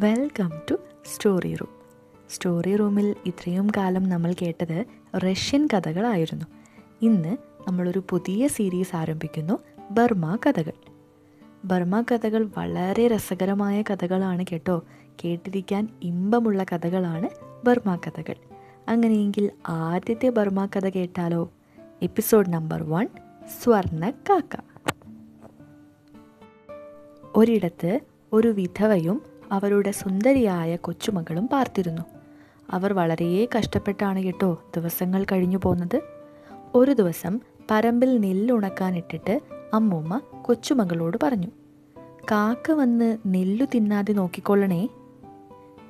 Welcome to story room story റൂമിൽ ഇത്രയും കാലം നമ്മൾ കേട്ടത് റഷ്യൻ കഥകളായിരുന്നു. ഇന്ന് നമ്മളൊരു പുതിയ സീരീസ് ആരംഭിക്കുന്നു ബർമ കഥകൾ. ബർമ കഥകൾ വളരെ രസകരമായ കഥകളാണ് കേട്ടോ. കേട്ടിരിക്കാൻ ഇമ്പമുള്ള കഥകളാണ് ബർമ കഥകൾ. അങ്ങനെയെങ്കിൽ ആദ്യത്തെ ബർമ കഥ കേട്ടാലോ? എപ്പിസോഡ് നമ്പർ വൺ സ്വർണ കാക്ക. ഒരിടത്ത് ഒരു വിധവയും അവരുടെ സുന്ദരിയായ കൊച്ചുമകളും പാർത്തിരുന്നു. അവർ വളരെ കഷ്ടപ്പെട്ടാണ് കേട്ടോ ദിവസങ്ങൾ കഴിഞ്ഞു പോന്നത്. ഒരു ദിവസം പറമ്പിൽ നെല്ലുണക്കാനിട്ടിട്ട് അമ്മൂമ്മ കൊച്ചുമകളോട് പറഞ്ഞു കാക്ക വന്ന് നെല്ലു തിന്നാതെ നോക്കിക്കൊള്ളണേ.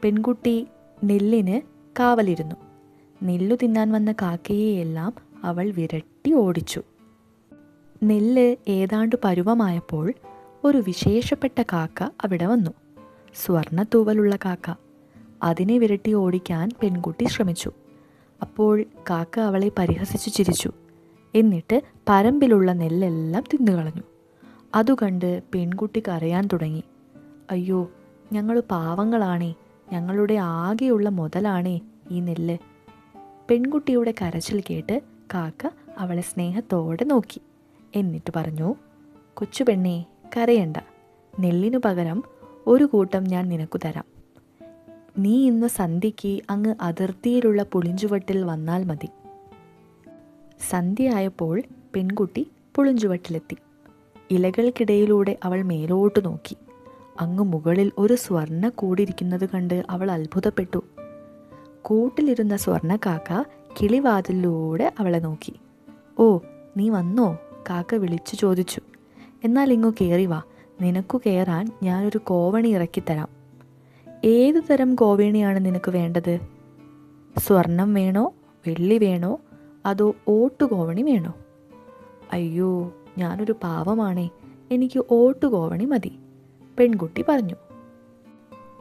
പെൺകുട്ടി നെല്ലിന് കാവലിരുന്നു. നെല്ലു തിന്നാൻ വന്ന കാക്കയെയെല്ലാം അവൾ വിരട്ടി ഓടിച്ചു. നെല്ല് ഏതാണ്ട് പരുവമായപ്പോൾ ഒരു വിശേഷപ്പെട്ട കാക്ക അവിടെ വന്നു. സ്വർണ തൂവലുള്ള കാക്ക. അതിനെ വിരട്ടി ഓടിക്കാൻ പെൺകുട്ടി ശ്രമിച്ചു. അപ്പോൾ കാക്ക അവളെ പരിഹസിച്ചു ചിരിച്ചു. എന്നിട്ട് പരമ്പിലുള്ള നെല്ലെല്ലാം തിന്നുകളഞ്ഞു. അതുകണ്ട് പെൺകുട്ടി കരയാൻ തുടങ്ങി. അയ്യോ ഞങ്ങൾ പാവങ്ങളാണേ. ഞങ്ങളുടെ ആകെയുള്ള മുതലാണേ ഈ നെല്ല്. പെൺകുട്ടിയുടെ കരച്ചിൽ കേട്ട് കാക്ക അവളെ സ്നേഹത്തോടെ നോക്കി. എന്നിട്ട് പറഞ്ഞു കൊച്ചു പെണ്ണേ കരയണ്ട. നെല്ലിനു പകരം ഒരു കൂട്ടം ഞാൻ നിനക്കു തരാം. നീ ഇന്ന് സന്ധ്യയ്ക്ക് അങ്ങ് അതിർത്തിയിലുള്ള പുളിഞ്ചുവട്ടിൽ വന്നാൽ മതി. സന്ധ്യയായപ്പോൾ പെൺകുട്ടി പുളിഞ്ചുവട്ടിലെത്തി. ഇലകൾക്കിടയിലൂടെ അവൾ മേലോട്ട് നോക്കി. അങ്ങ് മുകളിൽ ഒരു സ്വർണ കൂടിയിരിക്കുന്നത് കണ്ട് അവൾ അത്ഭുതപ്പെട്ടു. കൂട്ടിലിരുന്ന സ്വർണ കാക്ക കിളിവാതിലൂടെ അവളെ നോക്കി. ഓ നീ വന്നോ? കാക്ക വിളിച്ചു ചോദിച്ചു. എന്നാൽ ഇങ്ങു കയറി വാ. നിനക്കു കയറാൻ ഞാനൊരു കോവണി ഇറക്കിത്തരാം. ഏതു തരം കോവണിയാണ് നിനക്ക് വേണ്ടത്? സ്വർണം വേണോ? വെള്ളി വേണോ? അതോ ഓട്ടുകോവണി വേണോ? അയ്യോ ഞാനൊരു പാവമാണേ. എനിക്ക് ഓട്ടുകോവണി മതി പെൺകുട്ടി പറഞ്ഞു.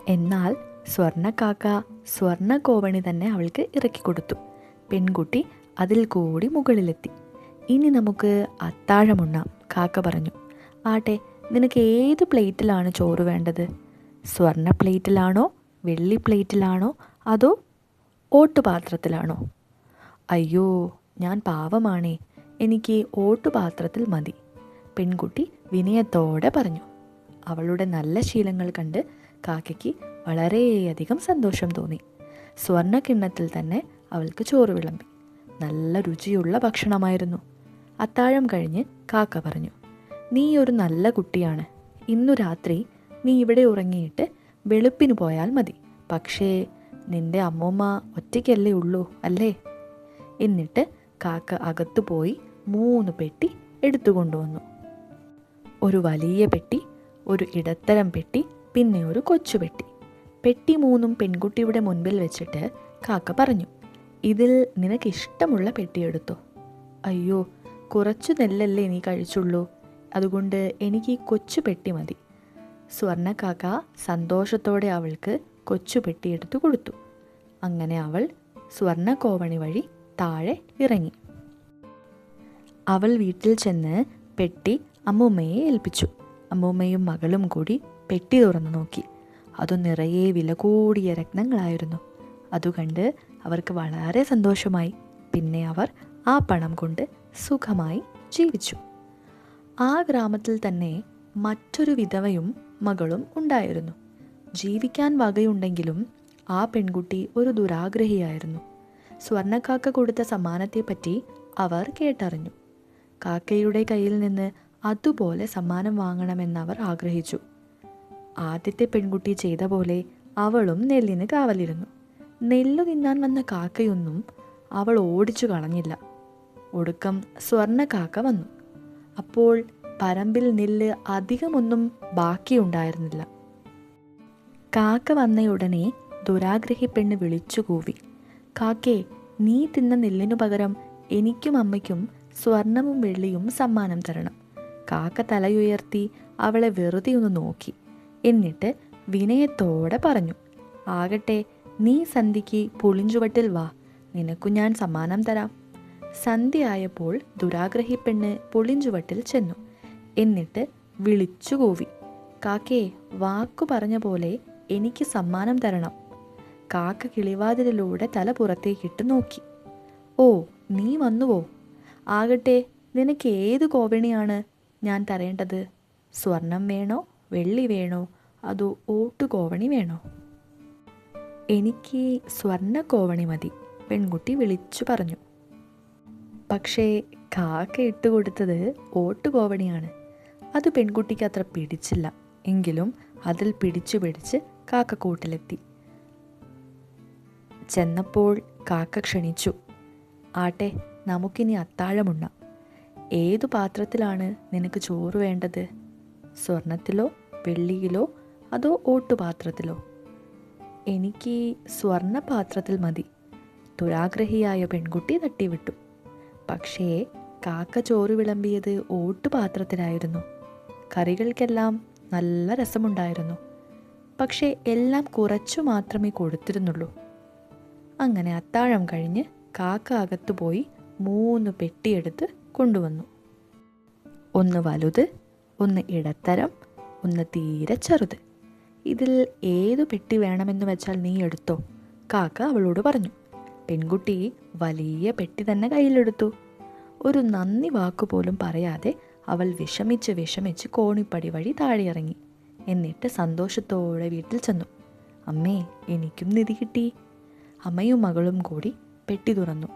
എന്നാൽ സ്വർണക്കാക്ക സ്വർണക്കോവണി തന്നെ അവൾക്ക് ഇറക്കി കൊടുത്തു. പെൺകുട്ടി അതിൽ കൂടി മുകളിലെത്തി. ഇനി നമുക്ക് അത്താഴമുണ്ണാം കാക്ക പറഞ്ഞു. ആട്ടെ നിനക്ക് ഏത് പ്ലേറ്റിലാണ് ചോറ് വേണ്ടത്? സ്വർണ പ്ലേറ്റിലാണോ വെള്ളി പ്ലേറ്റിലാണോ അതോ ഓട്ടുപാത്രത്തിലാണോ? അയ്യോ ഞാൻ പാവമാണേ. എനിക്ക് ഓട്ടുപാത്രത്തിൽ മതി. പെൺകുട്ടി വിനയത്തോടെ പറഞ്ഞു. അവളുടെ നല്ല ശീലങ്ങൾ കണ്ട് കാക്കയ്ക്ക് വളരെയധികം സന്തോഷം തോന്നി. സ്വർണ കിണ്ണത്തിൽ തന്നെ അവൾക്ക് ചോറ് വിളമ്പി. നല്ല രുചിയുള്ള ഭക്ഷണമായിരുന്നു. അത്താഴം കഴിഞ്ഞ് കാക്ക പറഞ്ഞു നീ ഒരു നല്ല കുട്ടിയാണ്. ഇന്നു രാത്രി നീ ഇവിടെ ഉറങ്ങിയിട്ട് വെളുപ്പിന് പോയാൽ മതി. പക്ഷേ നിന്റെ അമ്മൂമ്മ ഒറ്റയ്ക്കല്ലേ ഉള്ളൂ അല്ലേ? എന്നിട്ട് കാക്ക അകത്തു പോയി മൂന്ന് പെട്ടി എടുത്തുകൊണ്ടുവന്നു ഒരു വലിയ പെട്ടി ഒരു ഇടത്തരം പെട്ടി പിന്നെ ഒരു കൊച്ചു പെട്ടി. പെട്ടി മൂന്നും പെൺകുട്ടിയുടെ മുൻപിൽ വെച്ചിട്ട് കാക്ക പറഞ്ഞു ഇതിൽ നിനക്കിഷ്ടമുള്ള പെട്ടി എടുത്തോ. അയ്യോ കുറച്ചു നെല്ലല്ലേ നീ കഴിച്ചുള്ളൂ. അതുകൊണ്ട് എനിക്ക് ഈ കൊച്ചു പെട്ടി മതി. സ്വർണക്കാക്ക സന്തോഷത്തോടെ അവൾക്ക് കൊച്ചു പെട്ടി എടുത്തു കൊടുത്തു. അങ്ങനെ അവൾ സ്വർണക്കോവണി വഴി താഴെ ഇറങ്ങി. അവൾ വീട്ടിൽ ചെന്ന് പെട്ടി അമ്മൂമ്മയെ ഏൽപ്പിച്ചു. അമ്മൂമ്മയും മകളും കൂടി പെട്ടി തുറന്നു നോക്കി. അത് നിറയെ വില കൂടിയ രത്നങ്ങളായിരുന്നു. അതുകണ്ട് അവർക്ക് വളരെ സന്തോഷമായി. പിന്നെ അവർ ആ പണം കൊണ്ട് സുഖമായി ജീവിച്ചു. ആ ഗ്രാമത്തിൽ തന്നെ മറ്റൊരു വിധവയും മകളും ഉണ്ടായിരുന്നു. ജീവിക്കാൻ വകയുണ്ടെങ്കിലും ആ പെൺകുട്ടി ഒരു ദുരാഗ്രഹിയായിരുന്നു. സ്വർണക്കാക്ക കൊടുത്ത സമ്മാനത്തെപ്പറ്റി അവർ കേട്ടറിഞ്ഞു. കാക്കയുടെ കയ്യിൽ നിന്ന് അതുപോലെ സമ്മാനം വാങ്ങണമെന്നവർ ആഗ്രഹിച്ചു. ആദ്യത്തെ പെൺകുട്ടി ചെയ്ത പോലെ അവളും നെല്ലിന് കാവലിരുന്നു. നെല്ലു തിന്നാൻ വന്ന കാക്കയൊന്നും അവൾ ഓടിച്ചു കളഞ്ഞില്ല. ഒടുക്കം സ്വർണ കാക്ക വന്നു. അപ്പോൾ പറമ്പിൽ നെല്ല് അധികമൊന്നും ബാക്കിയുണ്ടായിരുന്നില്ല. കാക്ക വന്നയുടനെ ദുരാഗ്രഹി പെണ്ണ് വിളിച്ചു കൂവി. കാക്കേ നീ തിന്ന നെല്ലിനു പകരം എനിക്കും അമ്മയ്ക്കും സ്വർണവും വെള്ളിയും സമ്മാനം തരണം. കാക്ക തലയുയർത്തി അവളെ വെറുതെ ഒന്ന് നോക്കി. എന്നിട്ട് വിനയത്തോടെ പറഞ്ഞു ആകട്ടെ നീ സന്ധിക്ക് പുളിഞ്ചുവട്ടിൽ വാ. നിനക്കു ഞാൻ സമ്മാനം തരാം. സന്ധ്യയായപ്പോൾ ദുരാഗ്രഹി പെണ്ണ് പുളിഞ്ചുവട്ടിൽ ചെന്നു. എന്നിട്ട് വിളിച്ചു കൂവി. കാക്കേ വാക്കു പറഞ്ഞ പോലെ എനിക്ക് സമ്മാനം തരണം. കാക്ക കിളിവാതിലിലൂടെ തല പുറത്തേക്കിട്ട് നോക്കി. ഓ നീ വന്നുവോ? ആകട്ടെ നിനക്ക് ഏത് കോവിണിയാണ് ഞാൻ തരേണ്ടത്? സ്വർണം വേണോ വെള്ളി വേണോ അതോ ഓട്ടുകോവണി വേണോ? എനിക്ക് സ്വർണ കോവണി മതി പെൺകുട്ടി വിളിച്ചു പറഞ്ഞു. പക്ഷേ കാക്ക ഇട്ടുകൊടുത്തത് ഓട്ടുകോവണിയാണ് അത് പെൺകുട്ടിക്ക് അത്ര പിടിച്ചില്ല. എങ്കിലും അതിൽ പിടിച്ചു പിടിച്ച് കാക്ക കൂട്ടിലെത്തി. ചെന്നപ്പോൾ കാക്ക ക്ഷണിച്ചു. ആട്ടെ നമുക്കിനി അത്താഴമുണ്ണ. ഏതു പാത്രത്തിലാണ് നിനക്ക് ചോറ് വേണ്ടത്? സ്വർണത്തിലോ വെള്ളിയിലോ അതോ ഓട്ടുപാത്രത്തിലോ? എനിക്ക് സ്വർണപാത്രത്തിൽ മതി. ദുരാഗ്രഹിയായ പെൺകുട്ടി തട്ടിവിട്ടു. പക്ഷേ കാക്ക ചോറ് വിളമ്പിയത് ഓട്ടുപാത്രത്തിലായിരുന്നു. കറികൾക്കെല്ലാം നല്ല രസമുണ്ടായിരുന്നു. പക്ഷേ എല്ലാം കുറച്ചു മാത്രമേ കൊടുത്തിരുന്നുള്ളൂ. അങ്ങനെ അത്താഴം കഴിഞ്ഞ് കാക്ക അകത്തു പോയി മൂന്ന് പെട്ടിയെടുത്ത് കൊണ്ടുവന്നു. ഒന്ന് വലുത് ഒന്ന് ഇടത്തരം ഒന്ന് തീരെ ചെറുത്. ഇതിൽ ഏതു പെട്ടി വേണമെന്ന് വെച്ചാൽ നീ എടുത്തോ? കാക്ക അവളോട് പറഞ്ഞു. പെൺകുട്ടി വലിയ പെട്ടി തന്നെ കയ്യിലെടുത്തു. ഒരു നന്ദി വാക്കുപോലും പറയാതെ അവൾ വിഷമിച്ച് വിഷമിച്ച് കോണിപ്പടി വഴി താഴെ ഇറങ്ങി എന്നിട്ട് സന്തോഷത്തോടെ വീട്ടിൽ ചെന്നു. അമ്മേ എനിക്കും നിധി കിട്ടി. അമ്മയും മകളും കൂടി പെട്ടി തുറന്നു.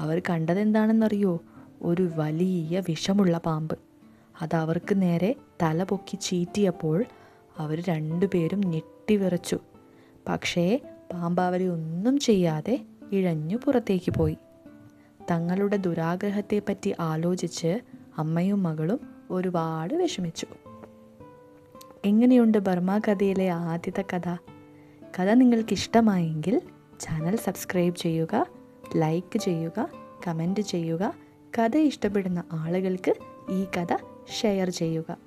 അവർ കണ്ടതെന്താണെന്നറിയോ? ഒരു വലിയ വിഷമുള്ള പാമ്പ്. അത് അവർക്ക് നേരെ തല പൊക്കി ചീറ്റിയപ്പോൾ അവർ രണ്ടുപേരും ഞെട്ടിവിറച്ചു പക്ഷേ പാമ്പ് അവരെ ഒന്നും ചെയ്യാതെ ഇഴഞ്ഞു പുറത്തേക്ക് പോയി. തങ്ങളുടെ ദുരാഗ്രഹത്തെപ്പറ്റി ആലോചിച്ച് അമ്മയും മകളും ഒരുപാട് വിഷമിച്ചു. എങ്ങനെയുണ്ട് ബർമ കഥയിലെ ആദ്യത്തെ കഥ? കഥ നിങ്ങൾക്ക് ഇഷ്ടമായെങ്കിൽ ചാനൽ സബ്സ്ക്രൈബ് ചെയ്യുക ലൈക്ക് ചെയ്യുക കമന്റ് ചെയ്യുക കഥ ഇഷ്ടപ്പെടുന്ന ആളുകൾക്ക് ഈ കഥ ഷെയർ ചെയ്യുക.